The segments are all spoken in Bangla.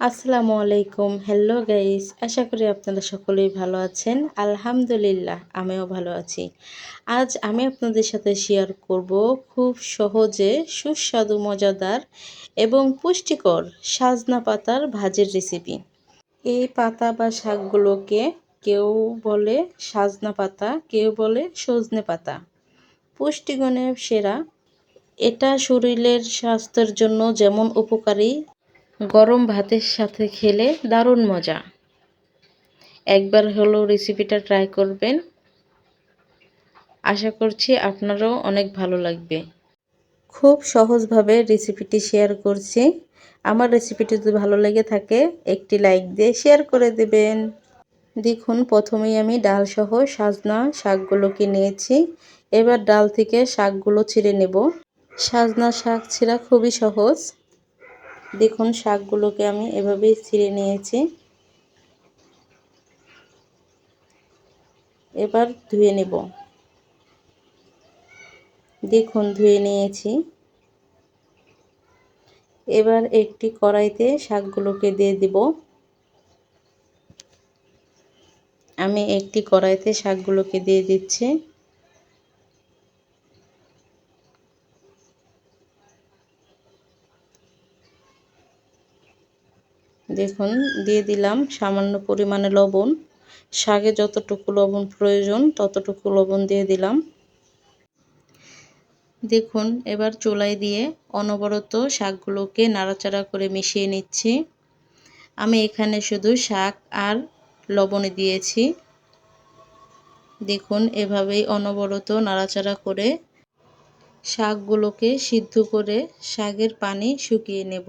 আসসালামু আলাইকুম। হ্যালো গাইস আশা করি আপনারা সকলেই ভালো আছেন। আলহামদুলিল্লাহ, আমিও ভালো আছি। আজ আমি আপনাদের সাথে শেয়ার করব খুব সহজে সুস্বাদু, মজাদার এবং পুষ্টিকর সাজনা পাতার ভাজির রেসিপি এই পাতা বা শাকগুলোকে কেউ বলে সাজনা পাতা, কেউ বলে সজনে পাতা। পুষ্টিগুণে সেরা। এটা শরীরের স্বাস্থ্যের জন্য যেমন উপকারী গরম ভাতের সাথে খেলে দারুণ মজা। একবার হলো রেসিপিটা ট্রাই করবেন। আশা করছি আপনারাও অনেক ভালো লাগবে। খুব সহজভাবে রেসিপিটি শেয়ার করছি। আমার রেসিপিটি যদি ভালো লেগে থাকে, একটি লাইক দিয়ে শেয়ার করে দেবেন। দেখুন, প্রথমেই আমি ডাল সহ সাজনা শাকগুলোকে নিয়েছি। এবার ডাল থেকে শাকগুলো ছিঁড়ে নেব। সাজনা শাক ছিঁড়া খুবই সহজ। দেখুন, শাকগুলোকে আমি এভাবেই ছিঁড়ে নিয়েছি। এবার ধুয়ে নেব। দেখুন, ধুয়ে নিয়েছি। এবার একটি কড়াইতে শাকগুলোকে দিয়ে দিব। আমি একটি কড়াইতে শাকগুলোকে দিয়ে দিচ্ছি। দেখুন, দিয়ে দিলাম সামান্য পরিমাণে লবণ। শাকে যতটুকু লবণ প্রয়োজন, ততটুকু লবণ দিয়ে দিলাম। দেখুন, এবার চুলাই দিয়ে অনবরত শাকগুলোকে নাড়াচাড়া করে মিশিয়ে নিচ্ছি। আমি এখানে শুধু শাক আর লবণে দিয়েছি। দেখুন, এভাবেই অনবরত নাড়াচাড়া করে শাকগুলোকে সিদ্ধ করে শাকের পানি শুকিয়ে নেব।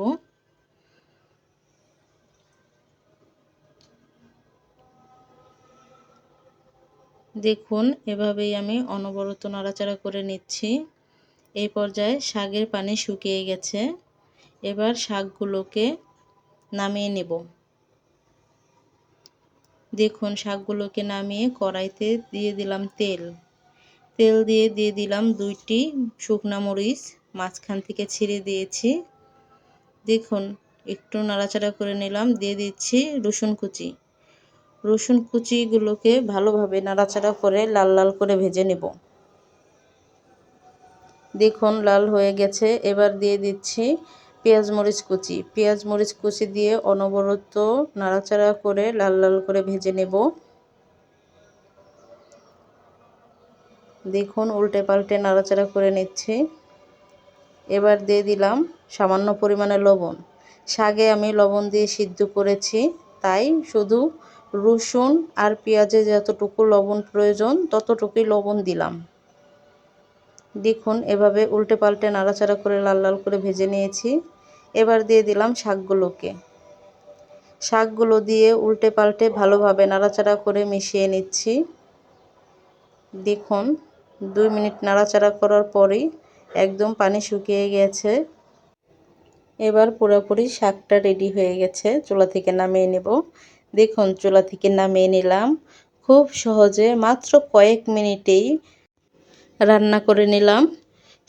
দেখুন, এভাবেই আমি অনবরত নাড়াচাড়া করে নিচ্ছি। এই পর্যায়ে শাকের পানি শুকিয়ে গেছে। এবার শাকগুলোকে নামিয়ে নেব। দেখুন, শাকগুলোকে নামিয়ে কড়াইতে দিয়ে দিলাম তেল। তেল দিয়ে দিয়ে দিলাম দুইটি শুকনা মরিচ, মাঝখান থেকে ছিঁড়ে দিয়েছি। দেখুন, একটু নাড়াচাড়া করে নিলাম, দিয়ে দিচ্ছি রসুন কুচি। রসুন কুচিগুলোকে ভালোভাবে নাড়াচাড়া করে লাল লাল করে ভেজে নেব। দেখুন, লাল হয়ে গেছে। এবার দিয়ে দিচ্ছি পেঁয়াজ মরিচ কুচি। পেঁয়াজ মরিচ কুচি দিয়ে অনবরত নাড়াচাড়া করে লাল লাল করে ভেজে নেব। দেখুন, উল্টে পাল্টে নাড়াচাড়া করে নিচ্ছি। এবার দিয়ে দিলাম সামান্য পরিমাণে লবণ। শাগে আমি লবণ দিয়ে সিদ্ধ করেছি, তাই শুধু রসুন আর পেঁয়াজে যতটুকু লবণ প্রয়োজন, ততটুকুই লবণ দিলাম। দেখুন, এভাবে উল্টে পাল্টে নাড়াচাড়া করে লাল লাল করে ভেজে নিয়েছি। এবার দিয়ে দিলাম শাকগুলোকে। শাকগুলো দিয়ে উল্টে পাল্টে ভালোভাবে নাড়াচাড়া করে মিশিয়ে নিচ্ছি। দেখুন, দুই মিনিট নাড়াচাড়া করার পরেই একদম পানি শুকিয়ে গেছে। এবার পুরোপুরি শাকটা রেডি হয়ে গেছে, চুলা থেকে নামিয়ে নেব। দেখুন, চুলা থেকে নামিয়ে নিলাম। খুব সহজে মাত্র কয়েক মিনিটেই রান্না করে নিলাম।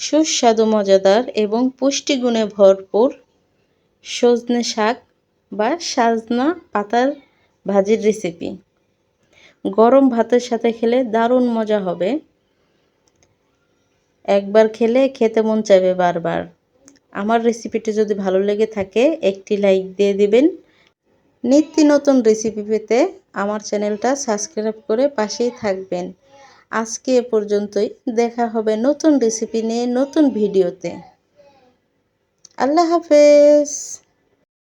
সুস্বাদু, মজাদার এবং পুষ্টিগুণে ভরপুর সজনে শাক বা সাজনা পাতার ভাজির রেসিপি গরম ভাতের সাথে খেলে দারুণ মজা হবে। একবার খেলে খেতে মন চাইবে বারবার। আমার রেসিপিটি যদি ভালো লেগে থাকে, একটি লাইক দিয়ে দিবেন। নিত্য নতুন রেসিপি পেতে আমার চ্যানেলটা সাবস্ক্রাইব করে পাশেই থাকবেন। আজকে এ পর্যন্তই, দেখা হবে নতুন রেসিপি নিয়ে নতুন ভিডিওতে। আল্লাহ হাফেজ।